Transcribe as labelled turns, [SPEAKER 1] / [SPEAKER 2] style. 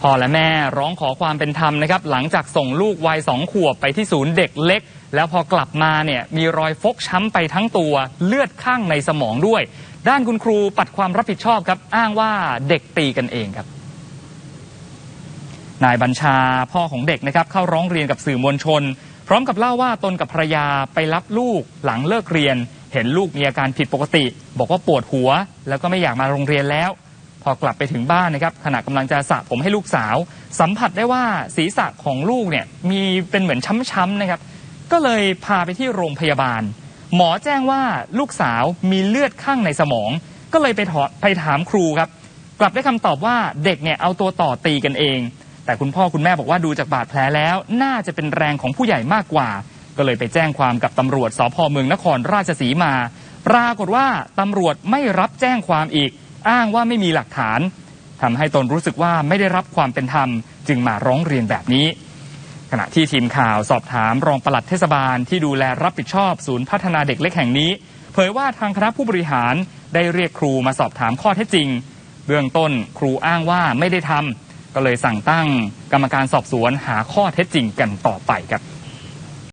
[SPEAKER 1] พ่อและแม่ร้องขอความเป็นธรรมนะครับหลังจากส่งลูกวัยสองขวบไปที่ศูนย์เด็กเล็ก แล้วพอกลับมาเนี่ยมีรอยฟกช้ำไปทั้งตัวเลือดข้างในสมองด้วย ด้านคุณครูปัดความรับผิดชอบครับ อ้างว่าเด็กตีกันเองครับนายบัญชาพ่อของเด็กนะครับเข้าร้องเรียนกับสื่อมวลชน พร้อมกับเล่าว่าตนกับภรรยาไปรับลูกหลังเลิกเรียน เห็นลูกมีอาการผิดปกติ บอกว่าปวดหัว แล้วก็ไม่อยากมาโรงเรียนแล้ว พอกลับไปถึงบ้านนะครับขณะกำลังจะสระผมให้ลูกสาว สัมผัสได้ว่าศีรษะของลูกเนี่ยมีเป็นเหมือนช้ำๆนะครับ ก็เลยพาไปที่โรงพยาบาล หมอแจ้งว่าลูกสาวมีเลือดข้างในสมอง ก็เลยไปถไปถามครูครับ กลับได้คำตอบว่าเด็กเนี่ยเอาตัวต่อตีกันเอง แต่คุณพ่อคุณแม่บอกว่าดูจากบาดแผลแล้ว น่าจะเป็นแรงของผู้ใหญ่มากกว่า ก็เลยไปแจ้งความกับตำรวจสพเมืองนครราชสีมา ปรากฏว่าตำรวจไม่รับแจ้งความอีก อ้างว่าไม่มีหลักฐานทำให้ตนรู้สึกว่าไม่ได้รับความเป็นธรรม จึงมาร้องเรียนแบบนี้ ขณะที่ทีมข่าวสอบถามรองปลัดเทศบาลที่ดูแลรับผิดชอบศูนย์พัฒนาเด็กเล็กแห่งนี้ เผยว่าทางคณะผู้บริหารได้เรียกครูมาสอบถามข้อเท็จจริง เบื้องต้นครูอ้างว่าไม่ได้ทำก็เลยสั่งตั้งกรรมการสอบสวนหาข้อเท็จจริงกันต่อไปครับ